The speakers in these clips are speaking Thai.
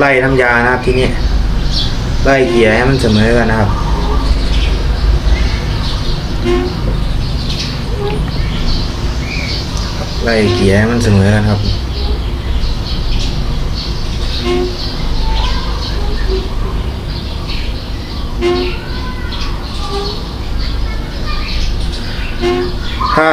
ไล่น้ำยานะครับที่นี่ไล่เกลี่ยให้มันเสมอกันนะครับไล่เกลี่ยให้มันเสมอกันครับถ้า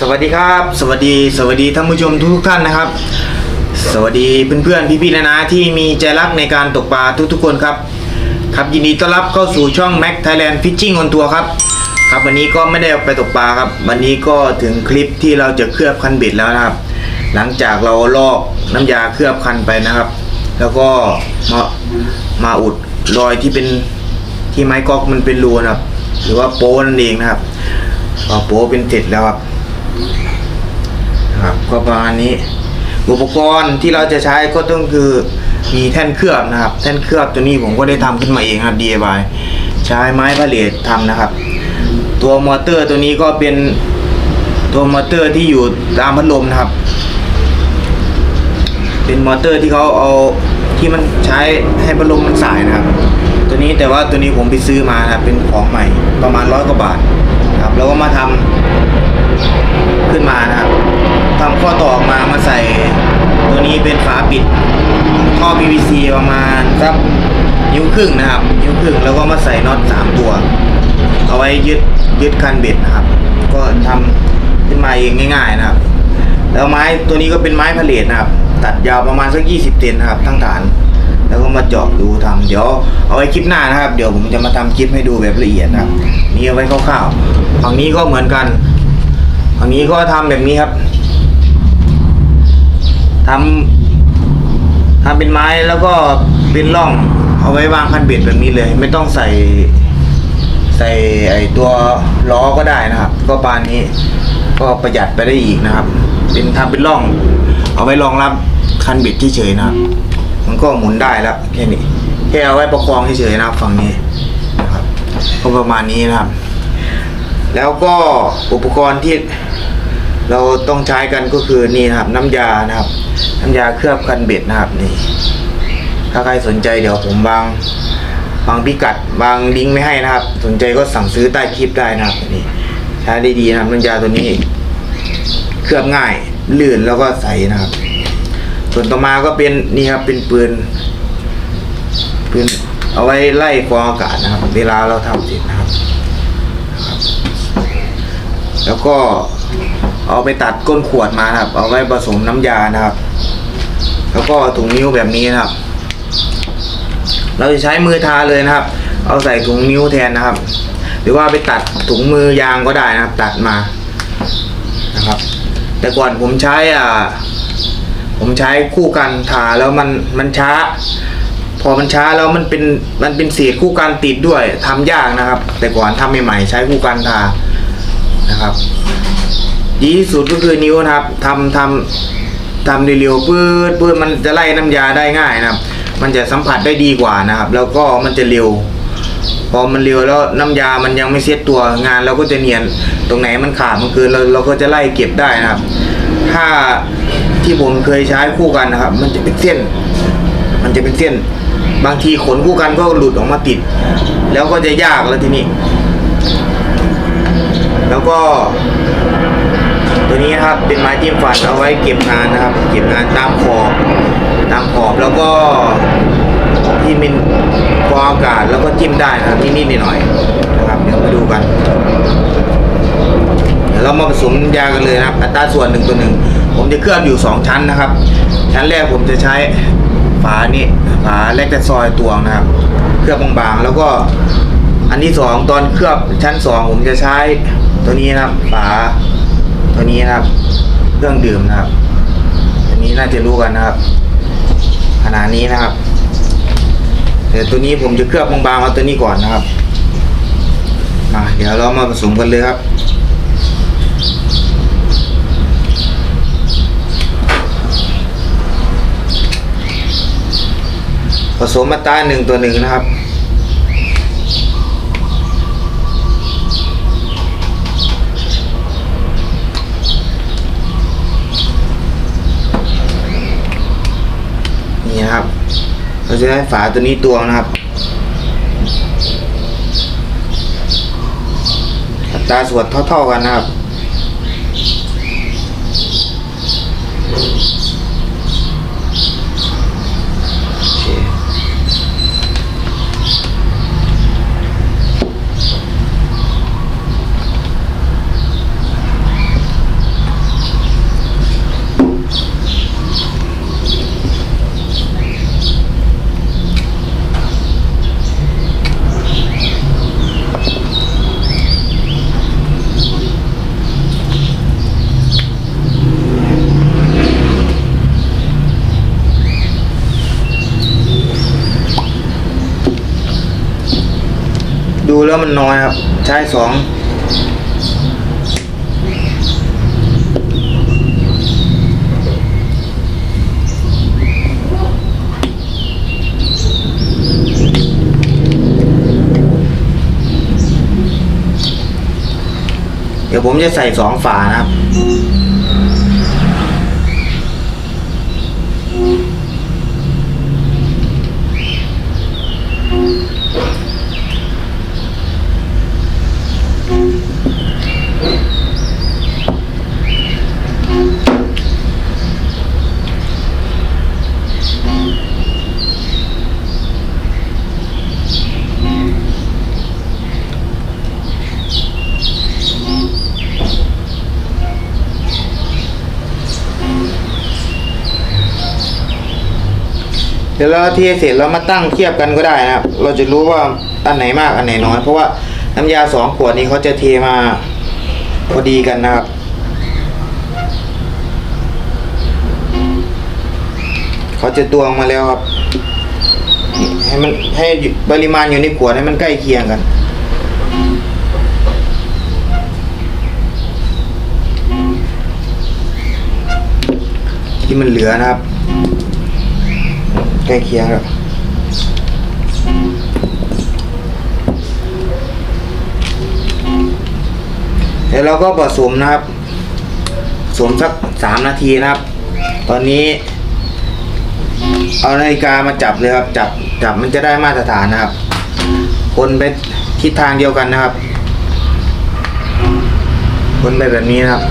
สวัสดีครับ สวัสดีสวัสดีท่านผู้ชมทุกท่านนะครับ สวัสดีเพื่อนๆพี่ๆนะนะที่มีใจรักในการตกปลาทุกๆคนครับ ครับยินดีต้อนรับเข้าสู่ช่อง Mac Thailand Fishing on Tour ครับครับวันนี้ก็ไม่ได้ไปตกปลาครับ วันนี้ก็ถึงคลิปที่เราจะเคลือบคันเบ็ดแล้วนะครับ หลังจากเราลอกน้ำยาเคลือบคันไปนะครับ แล้วก็มามาอุดรอยที่เป็นที่ไม้กอกมันเป็นรูนะครับ หรือว่าโป้นั่นเองนะครับพอโป้เป็นเสร็จแล้วครับ ครับก็ประมาณนี้ อุปกรณ์ที่เราจะใช้ก็ต้องคือมีแท่นเคลือบนะครับ แท่นเคลือบตัวนี้ผมก็ได้ทำขึ้นมาเองครับ DIY ใช้ไม้พาเลททำนะครับ ตัวมอเตอร์ตัวนี้ก็เป็นตัวมอเตอร์ที่อยู่ตามพัดลมนะครับ เป็นมอเตอร์ที่เขาเอาที่มันใช้ให้พัดลมมันสายนะครับ ตัวนี้แต่ว่าตัวนี้ผมไปซื้อมาครับเป็นของใหม่ประมาณร้อยกว่าบาทครับแล้วก็มาทำ ขึ้นมานะครับทำข้อต่อออกมามาใส่ ตัวนี้เป็นฝาปิดท่อ PVC ประมาณครับนิ้วครึ่งนะครับ นิ้วครึ่งแล้วก็มาใส่น็อตสามตัว เอาไว้ยึดยึดคันเบ็ดนะครับ ก็ทำขึ้นมาเองง่าย ๆนะครับ แล้วไม้ตัวนี้ก็เป็นไม้พาเลทนะครับ ตัดยาวประมาณสัก20เซนนะครับทั้งฐาน แล้วก็มาเจาะดูทำเดี๋ยวเอาไว้คลิปหน้านะครับ เดี๋ยวผมจะมาทำคลิปให้ดูแบบละเอียดนะครับ นี่เอาไว้คร่าวๆฝั่งนี้ก็เหมือนกัน ฝั่งนี้ก็ทำแบบนี้ครับทำทำเป็นไม้แล้วก็เป็นร่อง เอาไว้วางคันเบ็ดแบบนี้เลย ไม่ต้องใส่ ใส่ไอตัวล้อก็ได้นะครับ ก็ปานนี้ ก็ประหยัดไปได้อีกนะครับ เป็นทำเป็นร่อง เอาไว้รองรับคันเบ็ดเฉยๆนะครับ มันก็หมุนได้แล้วแค่นี้แค่เอาไว้ประคองเฉยๆนะครับ ฝั่งนี้นะครับก็ประมาณนี้นะครับ แล้วก็อุปกรณ์ที่เราต้องใช้กันก็คือนี่นะครับน้ำยานะครับ น้ำยาเคลือบคันเบ็ดนะครับนี่ ถ้าใครสนใจเดี๋ยวผมวางวางพิกัดวางลิงก์ไม่ให้นะครับ สนใจก็สั่งซื้อใต้คลิปได้นะครับนี่ใช้ได้ดีนะครับน้ำยาตัวนี้ เคลือบง่ายลื่นแล้วก็ใสนะครับ ส่วนต่อมาก็เป็นนี่ครับเป็นปืนปืนเอาไว้ไล่ฟองอากาศนะครับ เวลาเราทำเสร็จนะครับ แล้วก็เอาไปตัดก้นขวดมาครับ เอาไว้ผสมน้ำยานะครับ แล้วก็ถุงนิ้วแบบนี้นะครับ เราจะใช้มือทาเลยนะครับ เอาใส่ถุงนิ้วแทนนะครับ หรือว่าไปตัดถุงมือยางก็ได้นะครับ ตัดมานะครับ แต่ก่อนผมใช้อ่าผมใช้คู่กันทาแล้วมันมันช้า พอมันช้าแล้วมันเป็นมันเป็นเศษคู่กันติดด้วยทำยากนะครับ แต่ก่อนทำใหม่ๆใช้คู่กันทา นะครับดีที่สุดก็คือนิ้วนะครับทำทำทำเร็วๆปื้ดปื้ดมันจะไล่น้ำยาได้ง่ายนะครับ มันจะสัมผัสได้ดีกว่านะครับ แล้วก็มันจะเร็ว พอมันเร็วแล้วน้ำยามันยังไม่เซ็ตตัวงานเราก็จะเนียนตรงไหนมันขาดมันเกินเราเราก็จะไล่เก็บได้นะครับ ถ้าที่ผมเคยใช้คู่กันนะครับ มันจะเป็นเส้น มันจะเป็นเส้น บางทีขนคู่กันก็หลุดออกมาติด แล้วก็จะยากแล้วทีนี้ แล้วก็ ตัวนี้นะครับเป็นไม้จิ้มฟันเอาไว้เก็บงานนะครับ เก็บงานตามขอบตามขอบแล้วก็ที่มินฟองอากาศแล้วก็จิ้มได้นะครับที่นี่หน่อยๆนะครับเดี๋ยวมาดูกันเดี๋ยวเรามาผสมยากันเลยนะครับ อัตราส่วนหนึ่งตัวหนึ่งผมจะเคลือบอยู่สองชั้นนะครับ ชั้นแรกผมจะใช้ฝานี่ฝาแลกแต่ซอยตวงนะครับ เคลือบบางๆ แล้วก็อันนที่สองตอนเคลือบชั้นสองผมจะใช้ ตัวนี้นะครับฝาตัวนี้นะครับ เครื่องดื่มนะครับ ตัวนี้น่าจะรู้กันนะครับ ขนาดนี้นะครับแต่ตัวนี้ผมจะเคลือบบางๆเอาตัวนี้ก่อนนะครับมาเดี๋ยวเรามาผสมกันเลยครับผสมมาตราหนึ่งตัวหนึ่งนะครับ นี่นะครับ เราจะได้ฝาตัวนี้ตวงนะครับ ตาส่วนเท่าๆกันนะครับ แล้วมันน้อยครับ ใช้สองเดี๋ยวผมจะใส่สองฝานะครับ เดี๋ยวเราเทเสร็จเรามาตั้งเทียบกันก็ได้นะครับ เราจะรู้ว่าอันไหนมากอันไหนน้อย เพราะว่าน้ำยาสองขวดนี้เขาจะเทมาพอดีกันนะครับ เขาจะตวงมาแล้วครับ ให้มันให้ปริมาณอยู่ในขวดให้มันใกล้เคียงกันที่มันเหลือนะครับ ใกล้เคียงครับเดี๋ยวเราก็ผสมนะครับผสมสักสามนาทีนะครับ ตอนนี้ เอานาฬิกามาจับเลยครับ จับจับมันจะได้มาตรฐานนะครับ คนไปทิศทางเดียวกันนะครับ คนไปแบบนี้นะครับ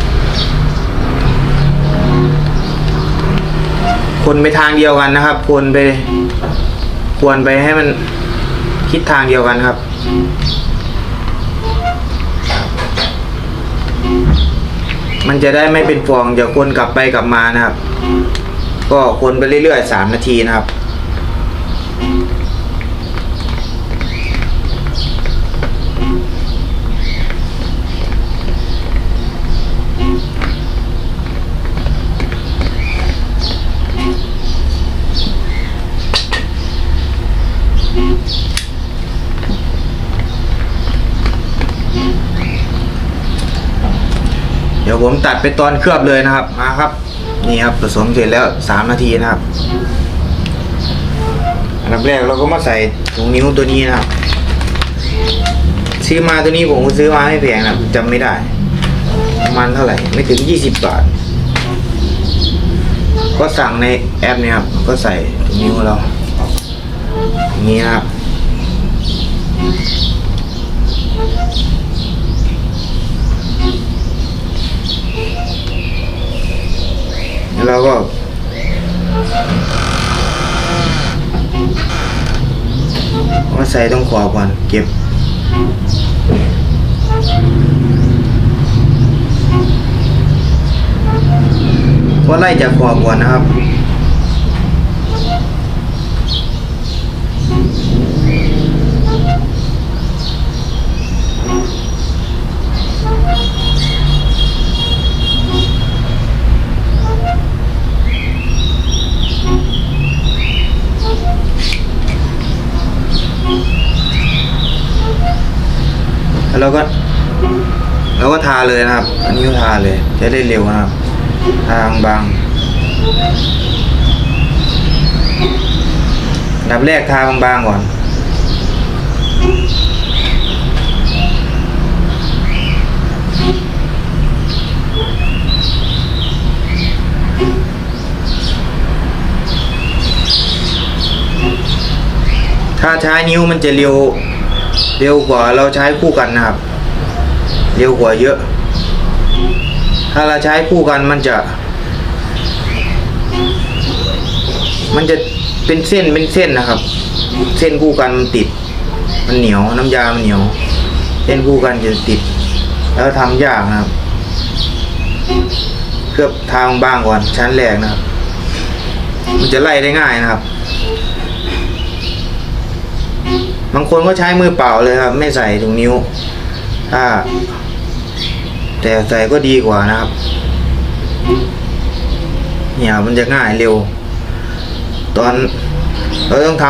คนไปทางเดียวกันนะครับ ควรไป ควรไปให้มันคิดทางเดียวกันครับ มันจะได้ไม่เป็นฟองอย่าคนกลับไปกลับมานะครับ ก็คนไปเรื่อยๆสามนาทีนะครับ ผมตัดไปตอนเคลือบเลยนะครับมาครับ นี่ครับผสมเสร็จแล้วสามนาทีนะครับอันดับแรกเราก็มาใส่ถุงนิ้วตัวนี้นะครับซื้อมาตัวนี้ผมก็ซื้อมาไม่แพงนะจำไม่ได้ประมาณเท่าไหร่ไม่ถึงยี่สิบบาท ก็สั่งในแอปเนี่ยครับก็ใส่ถุงนิ้วเราอย่างนี้นะครับ แล้วเราก็ มาใส่ตรงขอบก่อนเก็บ ก็ไล่จากขอบก่อนนะครับ แล้วก็ แล้วก็ทา เลยนะครับ อันนี้ก็ทาเลย จะได้เร็วนะครับ ทางบางนดับแรกทาบางๆก่อน ถ้าใช้นิ้วมันจะเร็ว เร็วกว่าเราใช้คู่กันนะครับ เร็วกว่าเยอะ ถ้าเราใช้คู่กันมันจะ มันจะเป็นเส้นเป็นเส้นนะครับ เส้นคู่กันมันติด มันเหนียวน้ำยามันเหนียว เส้นคู่กันจะติด แล้วทำยากนะครับ เคลือบทางบ้างก่อนชั้นแรกนะครับ มันจะไล่ได้ง่ายนะครับบางคนก็ใช้มือเปล่าเลยครับ ไม่ใส่ถุงนิ้ว ถ้า แต่ใส่ก็ดีกว่านะครับ เนี่ยมันจะง่ายเร็ว ตอนเราต้องท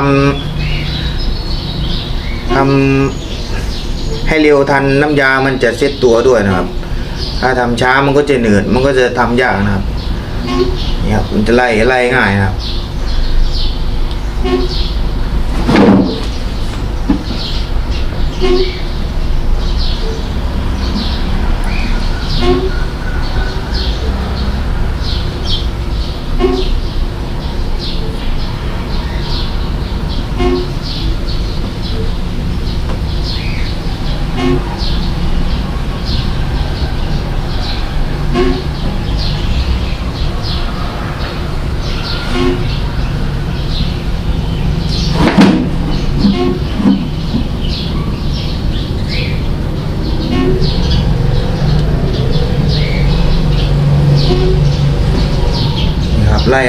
ำทำให้เร็วทันน้ำยามันจะเซ็ตตัวด้วยนะครับ ถ้าทำช้ามันก็จะเหนื่อยมันก็จะทำยากนะครับเนี่ยมันจะไล่ไล่ง่ายนะครับ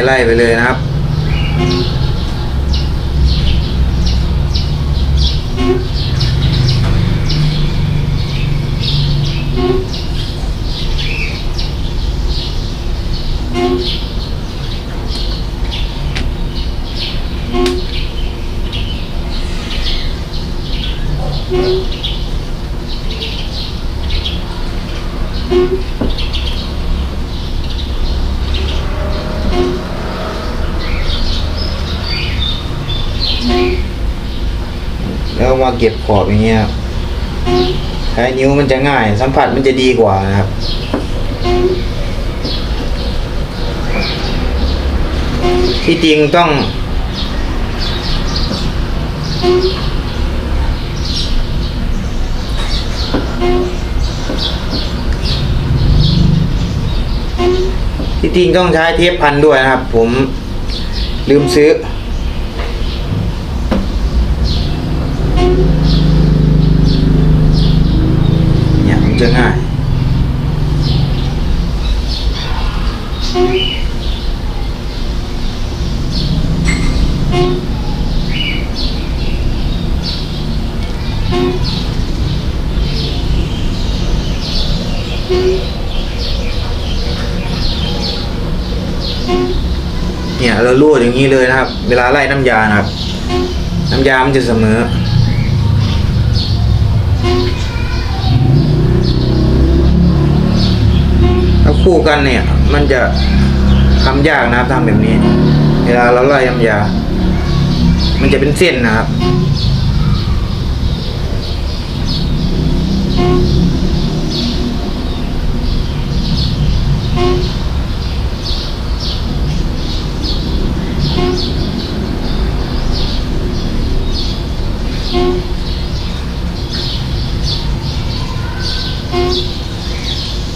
ไล่ไล่ไปเลยนะครับ แล้วมา เก็บขอบอย่างเงี้ยครับใช้นิ้วมันจะง่าย สัมผัสมันจะดีกว่านะครับ ที่จริงต้อง ที่จริงต้องใช้เทปพันด้วยนะครับ ผมลืมซื้อ เนี่ยมัน จะง่าย เนี่ยเราลูดอย่างนี้เลยนะครับ เวลาไล่น้ำยานะครับ น้ำยามันจะเสมอ คู่กันเนี่ย มันจะทำยากนะครับทำแบบนี้ เวลาเราไล่ยำยา มันจะเป็นเส้นนะครับ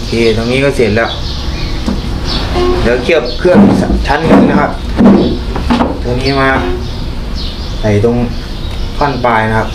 โอ เคตรงนี้ก็เสร็จแล้ว เดี๋ยวเคลือบเครื่องชั้นหนึ่งนะครับ ตรงนี้มาใส่ตรงท่อนปลายนะครับ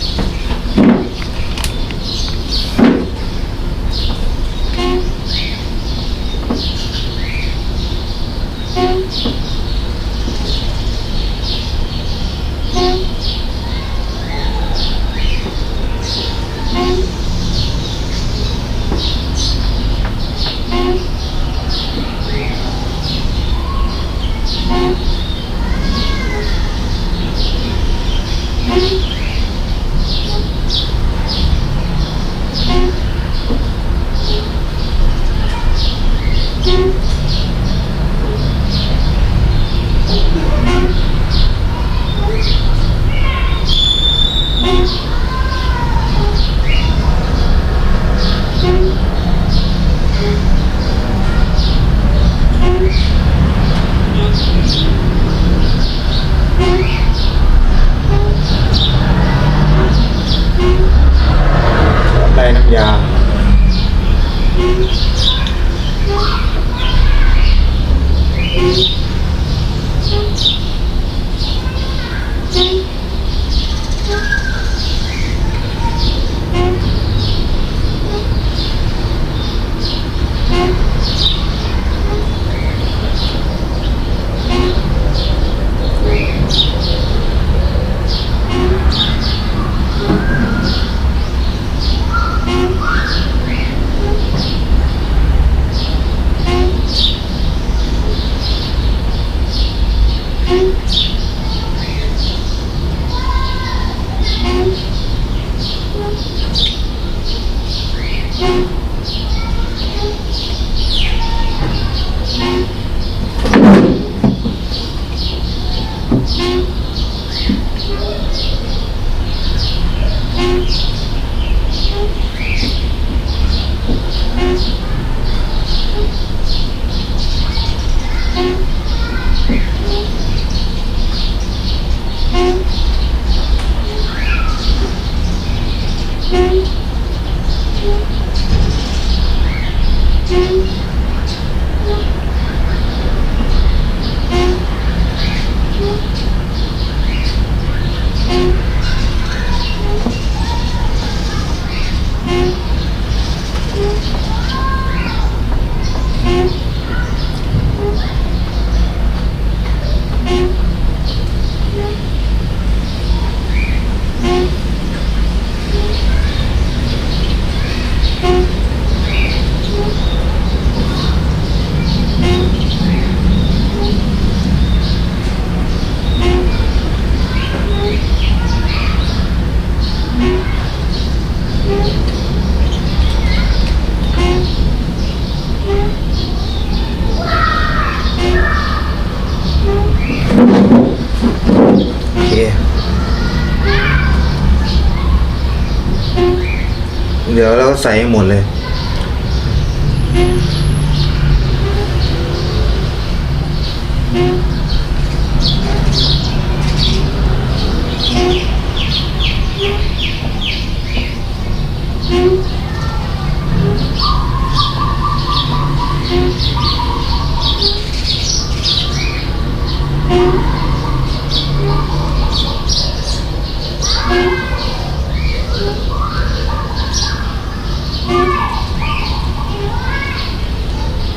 เดี๋ยวเราก็ใส่ให้หมดเลย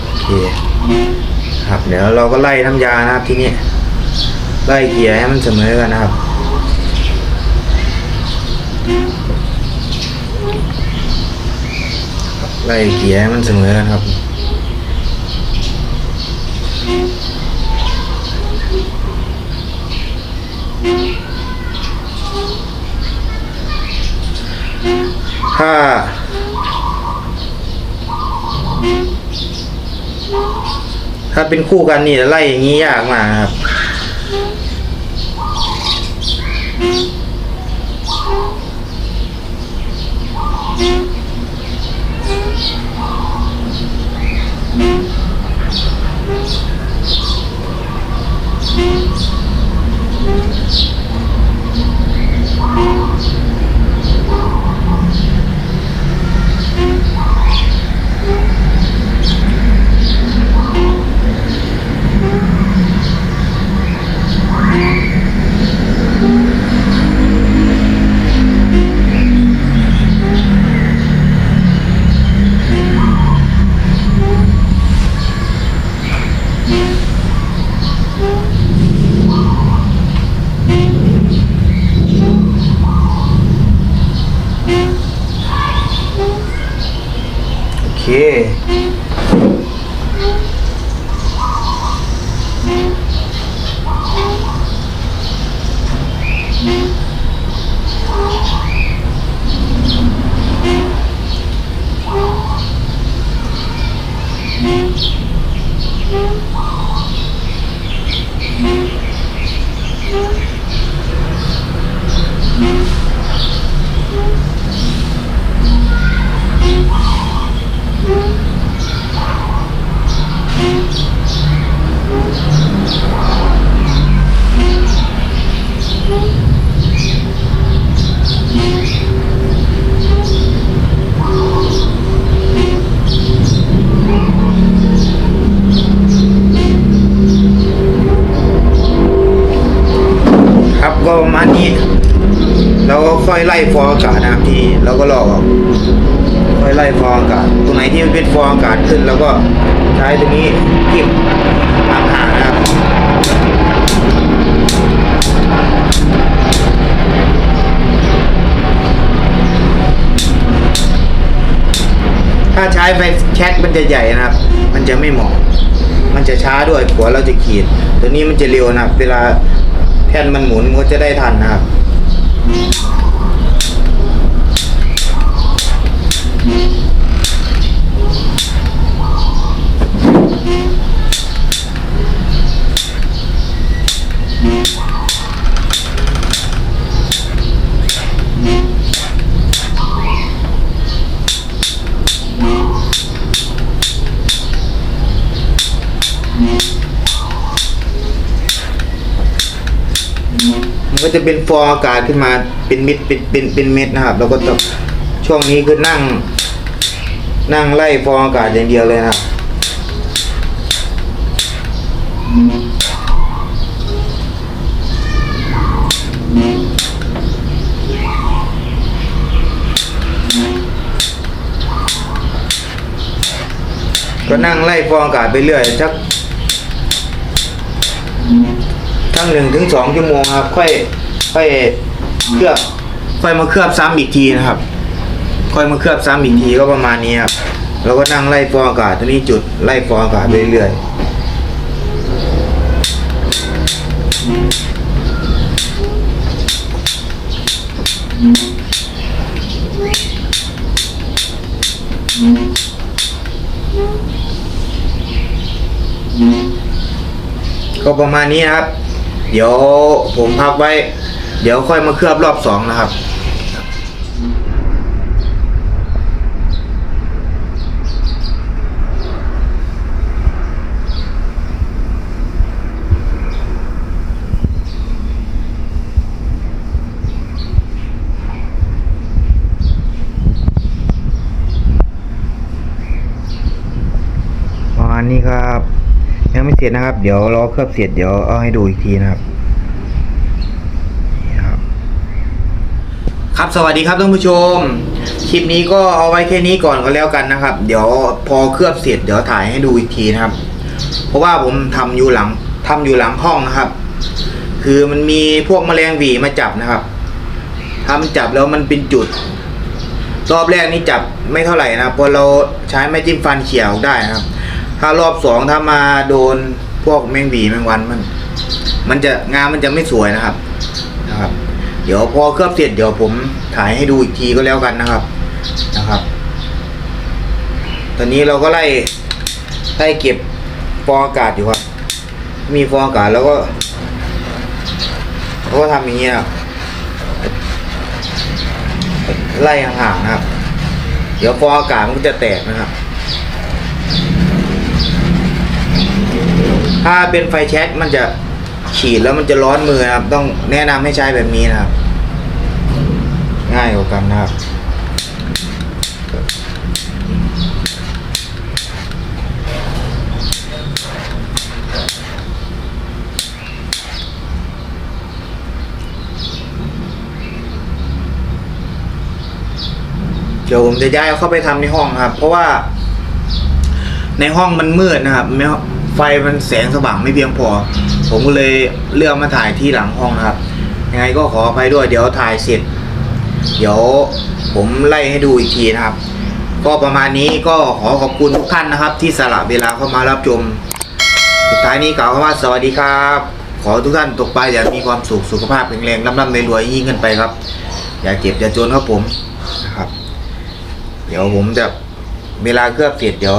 โอเค ครับ เดี๋ยวเราก็ไล่น้ำยานะครับที่นี่ไล่เกลี่ยให้มันเสมอกันนะครับไล่เกลี่ยให้มันเสมอกันครับถ้า ถ้าเป็นคู่กันนี่ไล่อย่างนี้ยากมากครับ อยไล่ฟองอากาศนะครับทีแล้วก็ลอกออกค่อยไล่ฟองอากาศตรงไหนที่มันเป็นฟองอากาศขึ้นแล้วก็ใช้ตรงนี้จิ้มห่านะครับถ้าใช้ไฟแช็กมันจะใหญ่นะครับ มันจะไม่เหมาะ มันจะช้าด้วยกว่าเราจะขีด ตัวนี้มันจะเร็วนะครับ เวลาแผ่นมันหมุนมันก็จะได้ทันนะครับ มั ก็จะเป็นฟองอากาศขึ้นมาเป็นเม็ดเป็นเป็นเป็นเม็ดนะครับแล้วก็ต้องช่วงนี้คือนั่ง นั่งไล่ฟองอากาศอย่างเดียวเลยนะครับก็นั่งไล่ฟองอากาศไปเรื่อยสัก ทั้งหนึ่งถึงสองชั่วโมงครับ ค่อย ค่อยเคลือบ ค่อยมาเคลือบซ้ำอีกทีนะครับ ค่อยมาเคลือบซ้ำอีกทีก็ประมาณนี้ครับเราก็นั่งไล่ฟองอากาศตัวนี้จุดไล่ฟองอากาศเรื่อยก็ประมาณนี้นะครับ เดี๋ยวผมพักไว้ เดี๋ยวค่อยมาเคลือบรอบสองนะครับ ประมาณนี้ครับ ยังไม่ เสร็จนะครับ เดี๋ยวรอเคลือบเสร็จเดี๋ยวเอาให้ดูอีกทีนะครับครับสวัสดีครับท่านผู้ชม คลิปนี้ก็เอาไว้แค่นี้ก่อนก็แล้วกันนะครับ เดี๋ยวพอเคลือบเสร็จเดี๋ยวถ่ายให้ดูอีกทีนะครับ เพราะว่าผมทำอยู่หลังทำอยู่หลังห้องนะครับ คือมันมีพวกแมลงหวีมาจับนะครับทำจับแล้วมันเป็นจุด รอบแรกนี่จับไม่เท่าไหร่นะพอเราใช้ไม้จิ้มฟันเขี่ยออกได้นะครับ ถ้ารอบสองถ้ามาโดนพวกแมงหวีแมงวันมัน มันจะงานมันจะไม่สวยนะครับนะครับ เดี๋ยวพอเคลือบเสร็จเดี๋ยวผมถ่ายให้ดูอีกทีก็แล้วกันนะครับนะครับ ตอนนี้เราก็ไล่ไล่เก็บฟองอากาศอยู่ครับ มีฟองอากาศแล้วก็เราก็ทำอย่างเงี้ยไล่ห่างๆนะครับ เดี๋ยวฟองอากาศมันก็จะแตกนะครับ ถ้าเป็นไฟแช็กมันจะฉีดแล้วมันจะร้อนมือนะครับ ต้องแนะนำให้ใช้แบบนี้นะครับ ง่ายกว่ากันนะครับเดี๋ยวผมจะย้ายเข้าไปทำในห้องครับ เพราะว่าในห้องมันมืดนะครับ ไฟมันแสงสว่างไม่เพียงพอ ผมก็เลยเลือกมาถ่ายที่หลังห้องนะครับ ยังไงก็ขออภัยด้วยเดี๋ยวถ่ายเสร็จ เดี๋ยวผมไล่ให้ดูอีกทีนะครับ ก็ประมาณนี้ก็ขอขอบคุณทุกท่านนะครับ ที่สละเวลาเข้ามารับชมสุดท้ายนี้กล่าวคำว่าสวัสดีครับ ขอทุกท่านตกไปอย่ามีความสุขสุขภาพแข็งแรงร่ำรำรวยยิ่งขึ้นไปครับ อย่าเจ็บอย่าจนครับผมนะครับ เดี๋ยวผมจะเวลาเคลือบเสร็จเดี๋ยว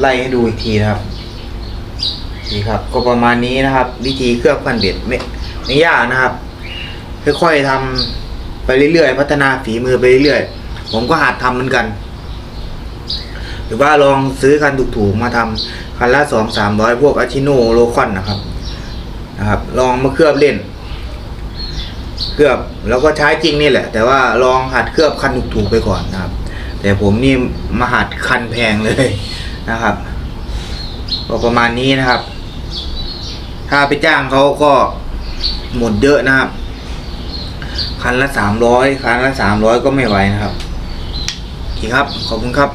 ไล่ให้ดูอีกทีนะครับ นี่ครับ ก็ประมาณนี้นะครับ วิธีเคลือบคันเบ็ดไม่ไม่ยากนะครับ ค่อยๆทำไปเรื่อยๆ พัฒนาฝีมือไปเรื่อยๆ ผมก็หัดทำเหมือนกัน หรือว่าลองซื้อคันถูกๆมาทำคันละสองสามร้อยพวกอาชิโนโลคอนนะครับนะครับ ลองมาเคลือบเล่น เคลือบแล้วก็ใช้จริงนี่แหละ แต่ว่าลองหัดเคลือบคันถูกๆไปก่อนนะครับ แต่ผมนี่มาหัดคันแพงเลยนะครับก็ประมาณนี้นะครับ ถ้าไปจ้างเขาก็หมดเยอะนะครับ คันละสามร้อยคันละสามร้อยก็ไม่ไหวนะครับ โอเคครับ ขอบคุณครับ